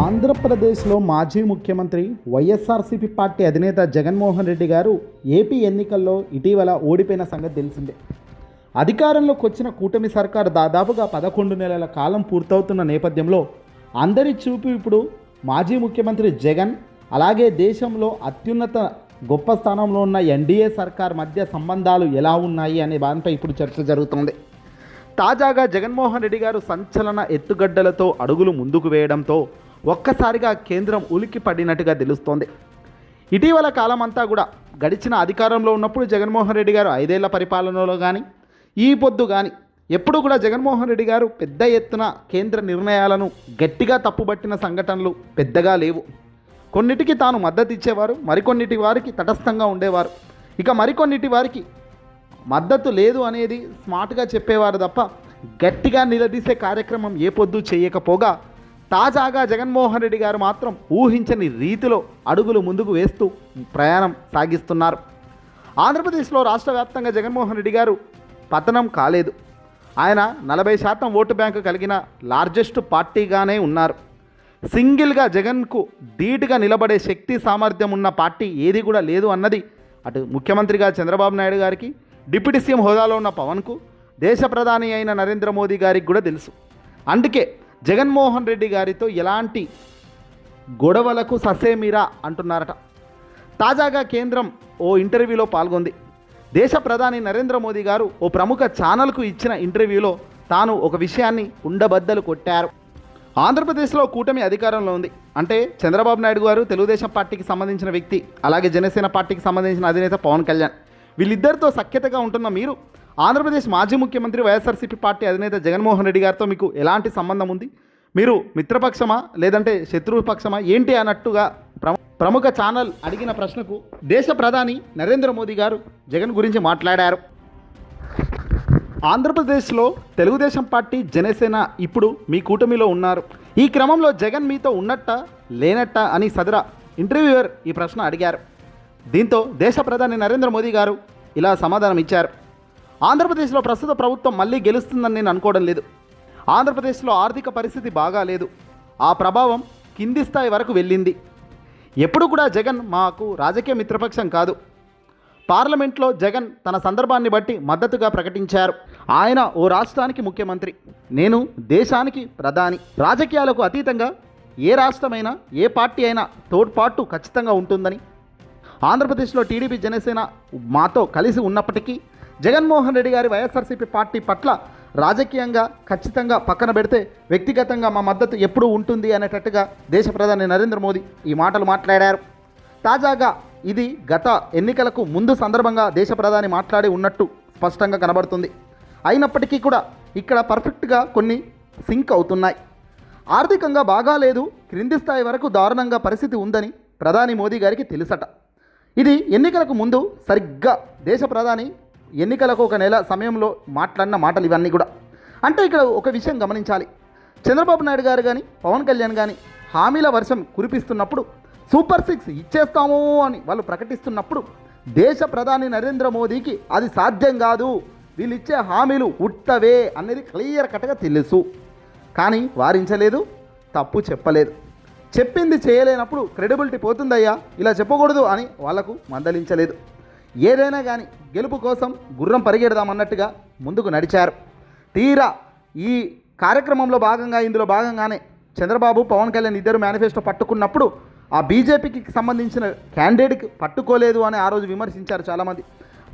ఆంధ్రప్రదేశ్లో మాజీ ముఖ్యమంత్రి వైఎస్ఆర్సీపీ పార్టీ అధినేత జగన్మోహన్ రెడ్డి గారు ఏపీ ఎన్నికల్లో ఇటీవల ఓడిపోయిన సంగతి తెలిసిందే. అధికారంలోకి వచ్చిన కూటమి సర్కారు దాదాపుగా పదకొండు నెలల కాలం పూర్తవుతున్న నేపథ్యంలో అందరి చూపు ఇప్పుడు మాజీ ముఖ్యమంత్రి జగన్ అలాగే దేశంలో అత్యున్నత గొప్ప స్థానంలో ఉన్న ఎన్డీఏ సర్కార్ మధ్య సంబంధాలు ఎలా ఉన్నాయి అనే దానిపై ఇప్పుడు చర్చ జరుగుతుంది. తాజాగా జగన్మోహన్ రెడ్డి గారు సంచలన ఎత్తుగడ్డలతో అడుగులు ముందుకు వేయడంతో ఒక్కసారిగా కేంద్రం ఉలికి పడినట్టుగా తెలుస్తోంది. ఇటీవల కాలమంతా కూడా గడిచిన అధికారంలో ఉన్నప్పుడు జగన్మోహన్ రెడ్డి గారు ఐదేళ్ళ పరిపాలనలో కానీ ఈ పొద్దు కానీ ఎప్పుడు కూడా జగన్మోహన్ రెడ్డి గారు పెద్ద ఎత్తున కేంద్ర నిర్ణయాలను గట్టిగా తప్పుబట్టిన సంఘటనలు పెద్దగా లేవు. కొన్నిటికి తాను మద్దతు ఇచ్చేవారు మరికొన్నిటి వారికి తటస్థంగా ఉండేవారు. ఇక మరికొన్నిటి వారికి మద్దతు లేదు అనేది స్మార్ట్గా చెప్పేవారు తప్ప గట్టిగా నిలదీసే కార్యక్రమం ఏ పొద్దు చేయకపోగా తాజాగా జగన్మోహన్ రెడ్డి గారు మాత్రం ఊహించని రీతిలో అడుగులు ముందుకు వేస్తూ ప్రయాణం సాగిస్తున్నారు. ఆంధ్రప్రదేశ్లో రాష్ట్ర వ్యాప్తంగా జగన్మోహన్ రెడ్డి గారు పతనం కాలేదు. ఆయన నలభై శాతం ఓటు బ్యాంకు కలిగిన లార్జెస్ట్ పార్టీగానే ఉన్నారు. సింగిల్గా జగన్కు ధీటుగా నిలబడే శక్తి సామర్థ్యం ఉన్న పార్టీ ఏది కూడా లేదు అన్నది అటు ముఖ్యమంత్రిగా చంద్రబాబు నాయుడు గారికి డిప్యూటీ సీఎం హోదాలో ఉన్న పవన్కు దేశ ప్రధాని అయిన నరేంద్ర మోదీ గారికి కూడా తెలుసు. అందుకే జగన్మోహన్ రెడ్డి గారితో ఎలాంటి గొడవలకు ససేమిరా అంటున్నారట. తాజాగా కేంద్రం ఓ ఇంటర్వ్యూలో పాల్గొంది. దేశ ప్రధాని నరేంద్ర మోదీ గారు ఓ ప్రముఖ ఛానల్కు ఇచ్చిన ఇంటర్వ్యూలో తాను ఒక విషయాన్ని ఉండబద్దలు కొట్టారు. ఆంధ్రప్రదేశ్లో కూటమి అధికారంలో ఉంది. అంటే చంద్రబాబు నాయుడు గారు తెలుగుదేశం పార్టీకి సంబంధించిన వ్యక్తి అలాగే జనసేన పార్టీకి సంబంధించిన అధినేత పవన్ కళ్యాణ్. వీళ్ళిద్దరితో సఖ్యతగా ఉంటున్న మీరు ఆంధ్రప్రదేశ్ మాజీ ముఖ్యమంత్రి వైఎస్ఆర్సీపీ పార్టీ అధినేత జగన్మోహన్ రెడ్డి గారితో మీకు ఎలాంటి సంబంధం ఉంది? మీరు మిత్రపక్షమా లేదంటే శత్రుపక్షమా? ఏంటి అన్నట్టుగా ప్రముఖ ఛానల్ అడిగిన ప్రశ్నకు దేశ ప్రధాని నరేంద్ర మోదీ గారు జగన్ గురించి మాట్లాడారు. ఆంధ్రప్రదేశ్లో తెలుగుదేశం పార్టీ జనసేన ఇప్పుడు మీ కూటమిలో ఉన్నారు. ఈ క్రమంలో జగన్ మీతో ఉన్నట్ట లేనట్ట అని సదరా ఇంటర్వ్యూయర్ ఈ ప్రశ్న అడిగారు. దీంతో దేశ ప్రధాని నరేంద్ర మోదీ గారు ఇలా సమాధానం ఇచ్చారు ఆంధ్రప్రదేశ్లో ప్రస్తుత ప్రభుత్వం మళ్ళీ గెలుస్తుందని నేను అనుకోవడం లేదు. ఆంధ్రప్రదేశ్లో ఆర్థిక పరిస్థితి బాగాలేదు ఆ ప్రభావం కింది స్థాయి వరకు వెళ్ళింది. ఎప్పుడు కూడా జగన్ మాకు రాజకీయ మిత్రపక్షం కాదు. పార్లమెంట్లో జగన్ తన సందర్భాన్ని బట్టి మద్దతుగా ప్రకటించారు. ఆయన ఓ రాష్ట్రానికి ముఖ్యమంత్రి. నేను దేశానికి ప్రధాని. రాజకీయాలకు అతీతంగా ఏ రాష్ట్రమైనా ఏ పార్టీ అయినా తోడ్పాటు ఖచ్చితంగా ఉంటుందని. ఆంధ్రప్రదేశ్లో టీడీపీ జనసేన మాతో కలిసి ఉన్నప్పటికీ జగన్మోహన్ రెడ్డి గారి వైఎస్ఆర్సీపీ పార్టీ పట్ల రాజకీయంగా ఖచ్చితంగా పక్కన పెడితే వ్యక్తిగతంగా మా మద్దతు ఎప్పుడూ ఉంటుంది అనేటట్టుగా దేశ ప్రధాని నరేంద్ర మోదీ ఈ మాటలు మాట్లాడారు. తాజాగా ఇది గత ఎన్నికలకు ముందు సందర్భంగా దేశ ప్రధాని మాట్లాడి ఉన్నట్టు స్పష్టంగా కనబడుతుంది. అయినప్పటికీ కూడా ఇక్కడ పర్ఫెక్ట్గా కొన్ని సింక్ అవుతున్నాయి. ఆర్థికంగా బాగాలేదు క్రింది స్థాయి వరకు దారుణంగా పరిస్థితి ఉందని ప్రధాని మోదీ గారికి తెలుసట. ఇది ఎన్నికలకు ముందు సరిగ్గా దేశ ప్రధాని ఎన్నికలకు ఒక నెల సమయంలో మాట్లాడిన మాటలు ఇవన్నీ కూడా. అంటే ఇక్కడ ఒక విషయం గమనించాలి. చంద్రబాబు నాయుడు గారు కానీ పవన్ కళ్యాణ్ కానీ హామీల వర్షం కురిపిస్తున్నప్పుడు సూపర్ సిక్స్ ఇచ్చేస్తాము అని వాళ్ళు ప్రకటిస్తున్నప్పుడు దేశ ప్రధాని నరేంద్ర మోదీకి అది సాధ్యం కాదు. వీళ్ళు ఇచ్చే హామీలు ఉట్టవే అనేది క్లియర్ కట్గా తెలుసు. కానీ వారించలేదు తప్పు చెప్పలేదు. చెప్పింది చేయలేనప్పుడు క్రెడిబిలిటీ పోతుందయ్యా ఇలా చెప్పకూడదు అని వాళ్ళకు మందలించలేదు. ఏదైనా కానీ గెలుపు కోసం గుర్రం పరిగెడదామన్నట్టుగా ముందుకు నడిచారు. తీరా ఈ కార్యక్రమంలో భాగంగా ఇందులో భాగంగానే చంద్రబాబు పవన్ కళ్యాణ్ ఇద్దరు మేనిఫెస్టో పట్టుకున్నప్పుడు ఆ బీజేపీకి సంబంధించిన క్యాండిడేట్కి పట్టుకోలేదు అని ఆ రోజు విమర్శించారు చాలామంది.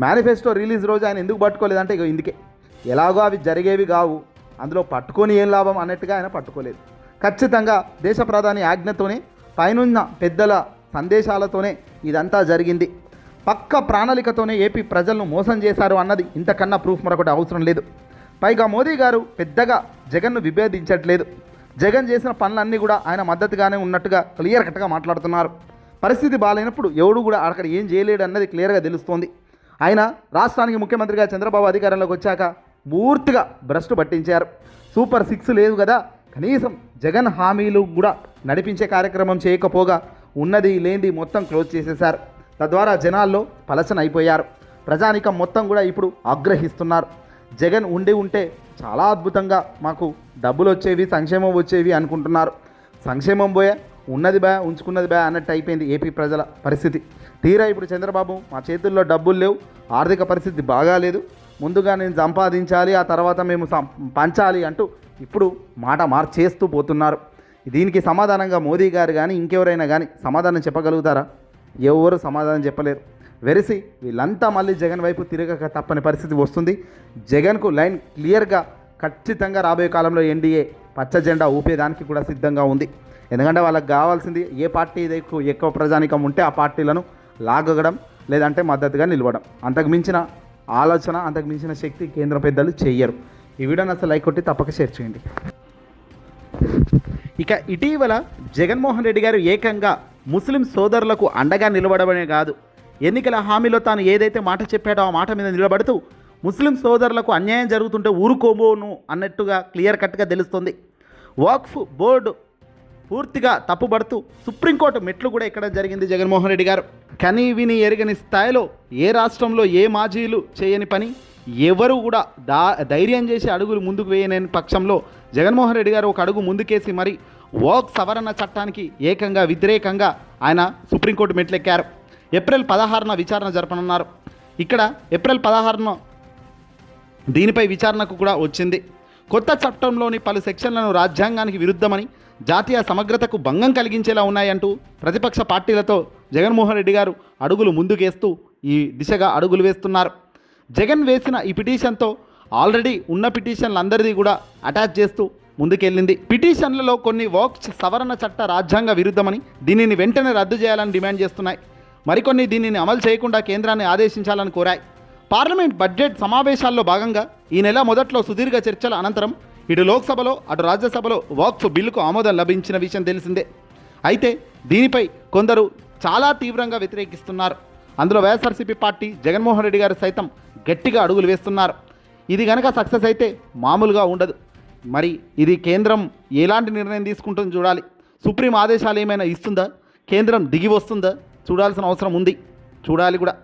మేనిఫెస్టో రిలీజ్ రోజు ఆయన ఎందుకు పట్టుకోలేదంటే ఇక ఇందుకే. ఎలాగో అవి జరిగేవి కావు అందులో పట్టుకొని ఏం లాభం అన్నట్టుగా ఆయన పట్టుకోలేదు. ఖచ్చితంగా దేశ ప్రధాని ఆజ్ఞతోనే పైనున్న పెద్దల సందేశాలతోనే ఇదంతా జరిగింది. పక్క ప్రణాళికతోనే ఏపీ ప్రజలను మోసం చేశారు అన్నది ఇంతకన్నా ప్రూఫ్ మరొకటి అవసరం లేదు. పైగా మోదీ గారు పెద్దగా జగన్ను విభేదించట్లేదు. జగన్ చేసిన పనులన్నీ కూడా ఆయన మద్దతుగానే ఉన్నట్టుగా క్లియర్ కట్గా మాట్లాడుతున్నారు. పరిస్థితి బాగాలేనప్పుడు ఎవడు కూడా అక్కడ ఏం చేయలేడు అన్నది క్లియర్గా తెలుస్తోంది. ఆయన రాష్ట్రానికి ముఖ్యమంత్రిగా చంద్రబాబు అధికారంలోకి వచ్చాక పూర్తిగా భ్రష్టు పట్టించారు. సూపర్ సిక్స్ లేదు కదా కనీసం జగన్ హామీలు కూడా నడిపించే కార్యక్రమం చేయకపోగా ఉన్నది లేనిది మొత్తం క్లోజ్ చేసేశారు. తద్వారా జనాల్లో పలచన అయిపోయారు. ప్రజానికం మొత్తం కూడా ఇప్పుడు ఆగ్రహిస్తున్నారు. జగన్ ఉండి ఉంటే చాలా అద్భుతంగా మాకు డబ్బులు వచ్చేవి సంక్షేమం వచ్చేవి అనుకుంటున్నారు. సంక్షేమం పోయే ఉన్నది బా ఉంచుకున్నది బా అన్నట్టు అయిపోయింది ఏపీ ప్రజల పరిస్థితి. తీరా ఇప్పుడు చంద్రబాబు మా చేతుల్లో డబ్బులు లేవు ఆర్థిక పరిస్థితి బాగాలేదు ముందుగా నేను సంపాదించాలి ఆ తర్వాత మేము సం- పంచాలి అంటూ ఇప్పుడు మాట మార్చేస్తూ పోతున్నారు. దీనికి సమాధానంగా మోదీ గారు కానీ ఇంకెవరైనా కానీ సమాధానం చెప్పగలుగుతారా? ఎవరు సమాధానం చెప్పలేరు. వెరిసి వీళ్ళంతా మళ్ళీ జగన్ వైపు తిరగక తప్పని పరిస్థితి వస్తుంది. జగన్కు లైన్ క్లియర్గా ఖచ్చితంగా రాబోయే కాలంలో ఎన్డీఏ పచ్చ జెండా ఊపేదానికి కూడా సిద్ధంగా ఉంది. ఎందుకంటే వాళ్ళకి కావాల్సింది ఏ పార్టీ ఎక్కువ ఎక్కువ ప్రజానికం ఉంటే ఆ పార్టీలను లాగడం లేదంటే మద్దతుగా నిలవడం. అంతకు మించిన ఆలోచన అంతకు మించిన శక్తి కేంద్ర పెద్దలు చేయరు ఈ వీడియోని అసలు లైక్ కొట్టి తప్పక షేర్ చేయండి. ఇక ఇటీవల జగన్మోహన్ రెడ్డి గారు ఏకంగా ముస్లిం సోదరులకు అండగా నిలబడమనే కాదు. ఎన్నికల హామీలో తాను ఏదైతే మాట చెప్పాడో ఆ మాట మీద నిలబడుతూ ముస్లిం సోదరులకు అన్యాయం జరుగుతుంటే ఊరుకోబోను అన్నట్టుగా క్లియర్ కట్గా తెలుస్తుంది. వాక్ఫ్ బోర్డు పూర్తిగా తప్పుబడుతూ సుప్రీంకోర్టు మెట్లు కూడా ఎక్కడం జరిగింది జగన్మోహన్ రెడ్డి గారు. కని విని ఎరగని స్థాయిలో ఏ రాష్ట్రంలో ఏ మాజీలు చేయని పని ఎవరు కూడా దా ధైర్యం చేసి అడుగులు ముందుకు వేయలేని పక్షంలో జగన్మోహన్ రెడ్డి గారు ఒక అడుగు ముందుకేసి మరి వాక్ సవరణ చట్టానికి ఏకంగా వ్యతిరేకంగా ఆయన సుప్రీంకోర్టు మెట్లెక్కారు. ఏప్రిల్ పదహారున విచారణ జరపనున్నారు. ఇక్కడ ఏప్రిల్ పదహారున దీనిపై విచారణకు కూడా వచ్చింది. కొత్త చట్టంలోని పలు సెక్షన్లను రాజ్యాంగానికి విరుద్ధమని జాతీయ సమగ్రతకు భంగం కలిగించేలా ఉన్నాయంటూ ప్రతిపక్ష పార్టీలతో జగన్మోహన్ రెడ్డి గారు అడుగులు ముందుకేస్తూ ఈ దిశగా అడుగులు వేస్తున్నారు. జగన్ వేసిన ఈ పిటిషన్తో ఆల్రెడీ ఉన్న పిటిషన్లందరిది కూడా అటాచ్ చేస్తూ ముందుకెళ్ళింది. పిటిషన్లలో కొన్ని వాక్స్ సవరణ చట్ట రాజ్యాంగ విరుద్ధమని దీనిని వెంటనే రద్దు చేయాలని డిమాండ్ చేస్తున్నాయి. మరికొన్ని దీనిని అమలు చేయకుండా కేంద్రాన్ని ఆదేశించాలని కోరాయి. పార్లమెంట్ బడ్జెట్ సమావేశాల్లో భాగంగా ఈ నెల మొదట్లో సుదీర్ఘ చర్చల అనంతరం ఇటు లోక్సభలో అటు రాజ్యసభలో వాక్ఫ్ బిల్లుకు ఆమోదం లభించిన విషయం తెలిసిందే. అయితే దీనిపై కొందరు చాలా తీవ్రంగా వ్యతిరేకిస్తున్నారు. అందులో వైఎస్ఆర్సీపీ పార్టీ జగన్మోహన్ రెడ్డి గారు సైతం గట్టిగా అడుగులు వేస్తున్నారు. ఇది గనక సక్సెస్ అయితే మామూలుగా ఉండదు. మరి ఇది కేంద్రం ఎలాంటి నిర్ణయం తీసుకుంటుందో చూడాలి. సుప్రీం ఆదేశాలు ఏమైనా ఇస్తుందా? కేంద్రం దిగి వస్తుందా? చూడాల్సిన అవసరం ఉంది. చూడాలి కూడా.